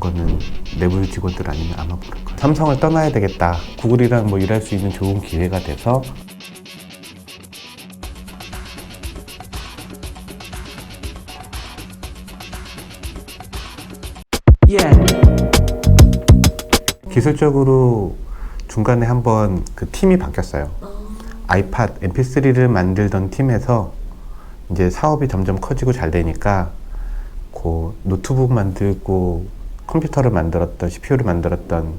거는 내부 직원들 아니면 아마 모를 거예요. 삼성을 떠나야 되겠다. 구글이랑 뭐 일할 수 있는 좋은 기회가 돼서 기술적으로 중간에 한번 그 팀이 바뀌었어요. 아이팟 MP3를 만들던 팀에서 이제 사업이 점점 커지고 잘 되니까 그 노트북 만들고 컴퓨터를 만들었던 CPU를 만들었던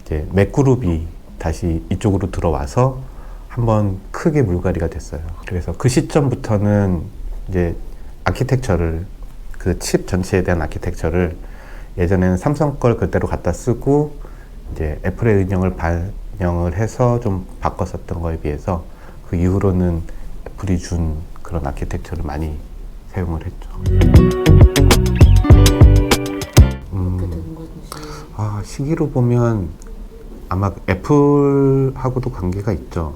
이제 맥그룹이 다시 이쪽으로 들어와서 한번 크게 물갈이가 됐어요. 그래서 그 시점부터는 이제 아키텍처를 그 칩 전체에 대한 아키텍처를 예전에는 삼성 걸 그대로 갖다 쓰고 이제 애플의 은영을 반영을 해서 좀 바꿨었던 거에 비해서 그 이후로는 애플이 준 그런 아키텍처를 많이 사용을 했죠. 아, 시기로 보면 아마 애플하고도 관계가 있죠.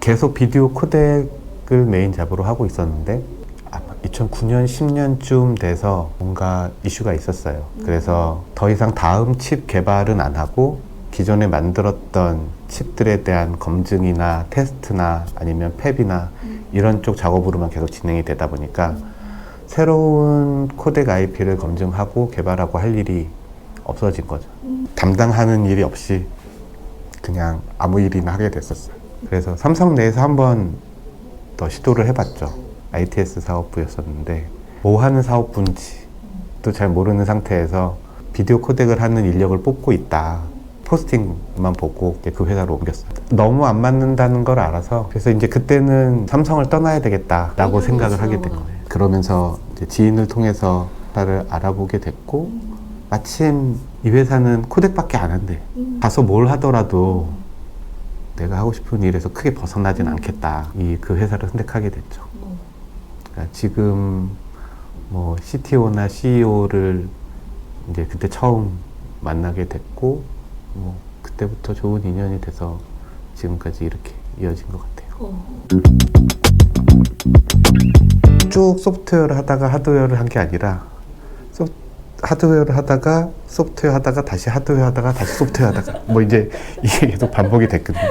계속 비디오 코덱을 메인 잡으로 하고 있었는데 아마 2009년, 10년쯤 돼서 뭔가 이슈가 있었어요. 그래서 더 이상 다음 칩 개발은 안 하고 기존에 만들었던 칩들에 대한 검증이나 테스트나 아니면 팹이나 이런 쪽 작업으로만 계속 진행이 되다 보니까 새로운 코덱 IP를 검증하고 개발하고 할 일이 없어진 거죠. 담당하는 일이 없이 그냥 아무 일이나 하게 됐었어요. 그래서 삼성 내에서 한번 더 시도를 해봤죠. ITS 사업부였었는데 뭐 하는 사업부인지 또잘 모르는 상태에서 비디오 코덱을 하는 인력을 뽑고 있다. 포스팅만 보고 그 회사로 옮겼어요. 너무 안 맞는다는 걸 알아서 그래서 이제 그때는 삼성을 떠나야 되겠다라고 음, 생각을 하게 된 그렇죠. 거예요. 그러면서 지인을 통해서 회사를 알아보게 됐고 마침 이 회사는 코덱밖에 안 한대. 가서 뭘 하더라도 내가 하고 싶은 일에서 크게 벗어나진 않겠다. 이 그 회사를 선택하게 됐죠. 어. 그러니까 지금 뭐 CTO나 CEO를 이제 그때 처음 만나게 됐고 뭐 그때부터 좋은 인연이 돼서 지금까지 이렇게 이어진 것 같아요. 어. 쭉 소프트웨어를 하다가 하드웨어를 한 게 아니라 소, 하드웨어를 하다가 소프트웨어 하다가 다시 하드웨어 하다가 다시 소프트웨어 하다가 뭐 이제 이게 계속 반복이 됐거든요.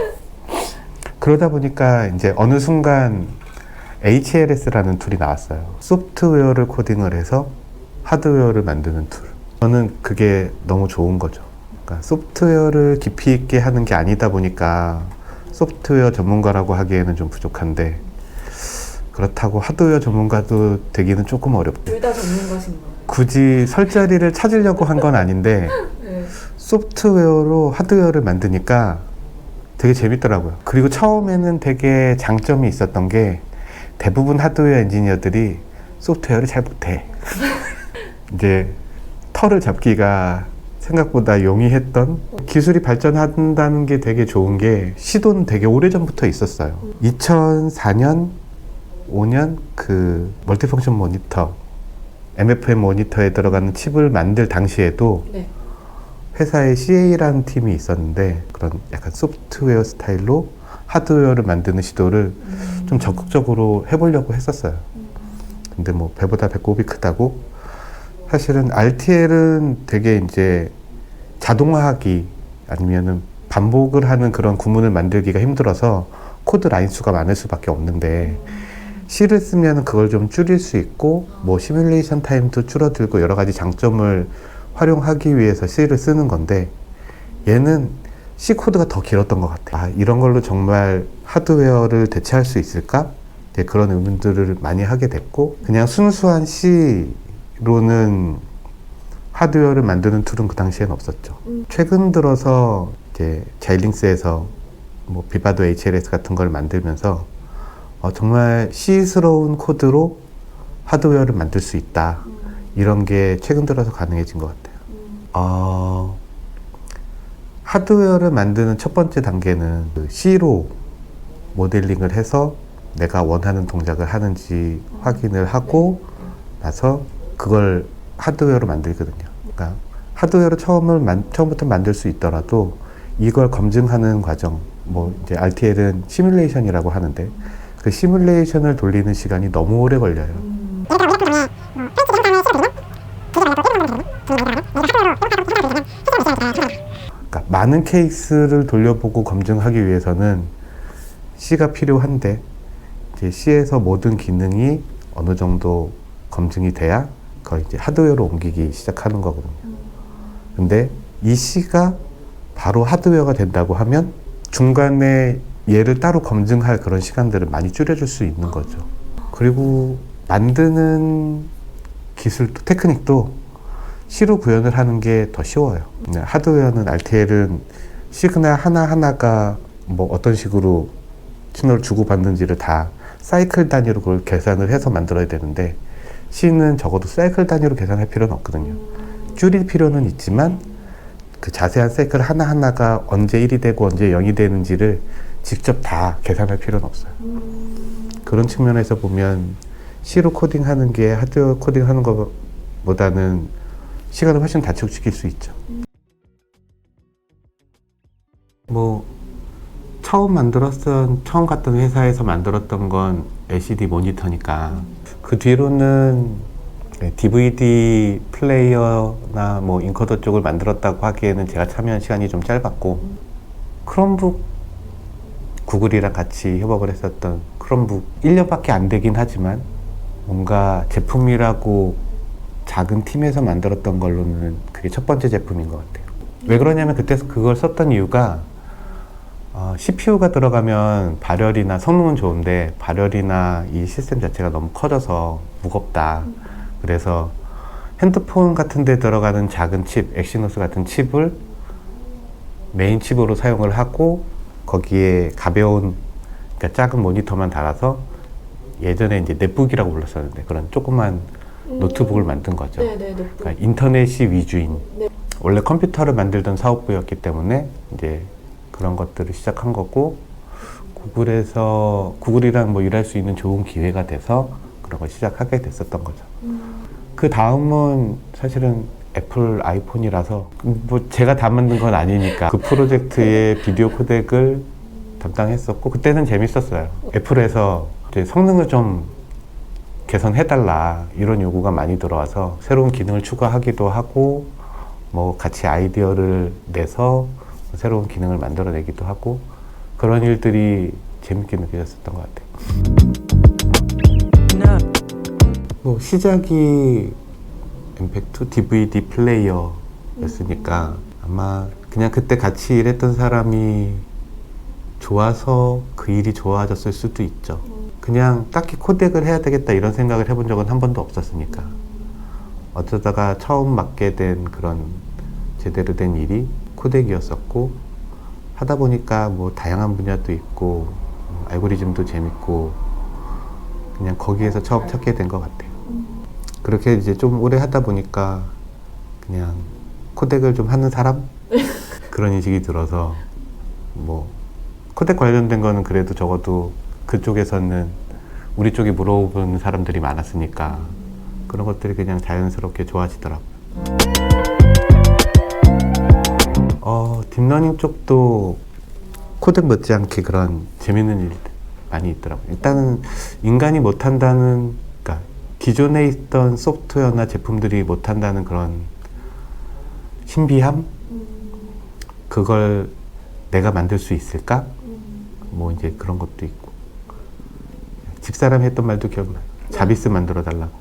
그러다 보니까 이제 어느 순간 HLS라는 툴이 나왔어요. 소프트웨어를 코딩을 해서 하드웨어를 만드는 툴. 저는 그게 너무 좋은 거죠. 그러니까 소프트웨어를 깊이 있게 하는 게 아니다 보니까 소프트웨어 전문가라고 하기에는 좀 부족한데 그렇다고 하드웨어 전문가도 되기는 조금 어렵고 둘 다 전문가신 거예요. 굳이 설 자리를 찾으려고 한 건 아닌데 네. 소프트웨어로 하드웨어를 만드니까 되게 재밌더라고요. 그리고 처음에는 되게 장점이 있었던 게 대부분 하드웨어 엔지니어들이 소프트웨어를 잘 못해. 이제 털을 잡기가 생각보다 용이했던 기술이 발전한다는 게 되게 좋은 게 시도는 되게 오래전부터 있었어요. 2004년, 5년 그 멀티펑션 모니터, MFM 모니터에 들어가는 칩을 만들 당시에도 네. 회사에 CA라는 팀이 있었는데 그런 약간 소프트웨어 스타일로 하드웨어를 만드는 시도를 좀 적극적으로 해보려고 했었어요. 근데 뭐 배보다 배꼽이 크다고 사실은 RTL은 되게 이제 자동화하기 아니면은 반복을 하는 그런 구문을 만들기가 힘들어서 코드 라인 수가 많을 수밖에 없는데 C를 쓰면 그걸 좀 줄일 수 있고 뭐 시뮬레이션 타임도 줄어들고 여러 가지 장점을 활용하기 위해서 C를 쓰는 건데 얘는 C 코드가 더 길었던 것 같아요. 아, 이런 걸로 정말 하드웨어를 대체할 수 있을까? 네, 그런 의문들을 많이 하게 됐고 그냥 순수한 C로는 하드웨어를 만드는 툴은 그 당시엔 없었죠. 음. 최근 들어서 이제 자일링스에서 뭐 비바도 HLS 같은 걸 만들면서 어, 정말 C스러운 코드로 하드웨어를 만들 수 있다. 이런 게 최근 들어서 가능해진 것 같아요. 어, 하드웨어를 만드는 첫 번째 단계는 그 C로 모델링을 해서 내가 원하는 동작을 하는지 확인을 하고 나서 그걸 하드웨어로 만들거든요. 그러니까 하드웨어로 처음을 만, 처음부터 만들 수 있더라도 이걸 검증하는 과정, 뭐 이제 RTL은 시뮬레이션이라고 하는데 그 시뮬레이션을 돌리는 시간이 너무 오래 걸려요. 많은 케이스를 돌려보고 검증하기 위해서는 C가 필요한데 이제 C에서 모든 기능이 어느 정도 검증이 돼야 그걸 이제 하드웨어로 옮기기 시작하는 거거든요. 근데 이 C가 바로 하드웨어가 된다고 하면 중간에 얘를 따로 검증할 그런 시간들을 많이 줄여줄 수 있는 거죠. 그리고 만드는 기술도 테크닉도 C로 구현을 하는 게 더 쉬워요. 네, 하드웨어는 RTL은 시그널 하나하나가 뭐 어떤 식으로 신호를 주고받는지를 다 사이클 단위로 그걸 계산을 해서 만들어야 되는데 C는 적어도 사이클 단위로 계산할 필요는 없거든요. 줄일 필요는 있지만 그 자세한 사이클 하나하나가 언제 1이 되고 언제 0이 되는지를 직접 다 계산할 필요는 없어요. 그런 측면에서 보면 C로 코딩 하는 게 하드웨어 코딩 하는 것보다는 시간을 훨씬 단축시킬 수 있죠. 뭐 처음 만들었던 처음 갔던 회사에서 만들었던 건 LCD 모니터니까 그 뒤로는 네, DVD 플레이어나 뭐 인커더 쪽을 만들었다고 하기에는 제가 참여한 시간이 좀 짧았고 크롬북 구글이랑 같이 협업을 했었던 크롬북 1년밖에 안 되긴 하지만 뭔가 제품이라고 작은 팀에서 만들었던 걸로는 그게 첫 번째 제품인 것 같아요. 왜 그러냐면 그때 그걸 썼던 이유가 어, CPU가 들어가면 발열이나 성능은 좋은데 발열이나 이 시스템 자체가 너무 커져서 무겁다. 그래서 핸드폰 같은 데 들어가는 작은 칩, 엑시노스 같은 칩을 메인 칩으로 사용을 하고 거기에 가벼운 그러니까 작은 모니터만 달아서 예전에 이제 넷북이라고 불렀었는데 그런 조그만 노트북을 만든 거죠. 네네 네. 그러니까 인터넷이 위주인 네. 원래 컴퓨터를 만들던 사업부였기 때문에 이제 그런 것들을 시작한 거고 구글에서 구글이랑 뭐 일할 수 있는 좋은 기회가 돼서 그런 걸 시작하게 됐었던 거죠. 그 다음은 사실은 애플 아이폰이라서 뭐 제가 다 만든 건 아니니까 그 프로젝트의 비디오 코덱을 담당했었고 그때는 재밌었어요. 애플에서 성능을 좀 개선해달라 이런 요구가 많이 들어와서 새로운 기능을 추가하기도 하고 뭐 같이 아이디어를 내서 새로운 기능을 만들어내기도 하고 그런 일들이 재밌게 느껴졌었던 것 같아요. 뭐 시작이 임팩트 DVD 플레이어였으니까 아마 그냥 그때 같이 일했던 사람이 좋아서 그 일이 좋아졌을 수도 있죠. 그냥 딱히 코덱을 해야 되겠다 이런 생각을 해본 적은 한 번도 없었으니까. 어쩌다가 처음 맡게 된 그런 제대로 된 일이 코덱이었었고 하다 보니까 뭐 다양한 분야도 있고 음, 알고리즘도 재밌고 그냥 거기에서 처음 찾게 된 것 같아요. 그렇게 이제 좀 오래 하다 보니까 그냥 코덱을 좀 하는 사람 그런 인식이 들어서 뭐 코덱 관련된 거는 그래도 적어도 그쪽에서는 우리 쪽에 물어보는 사람들이 많았으니까 그런 것들이 그냥 자연스럽게 좋아지더라고요. 어, 딥러닝 쪽도 코덱 못지않게 그런 재밌는 일들 많이 있더라고요. 일단은 인간이 못한다는, 기존에 있던 소프트웨어나 제품들이 못한다는 그런 신비함? 그걸 내가 만들 수 있을까? 뭐 이제 그런 것도 있고. 집사람이 했던 말도 기억나요. 자비스 만들어 달라고.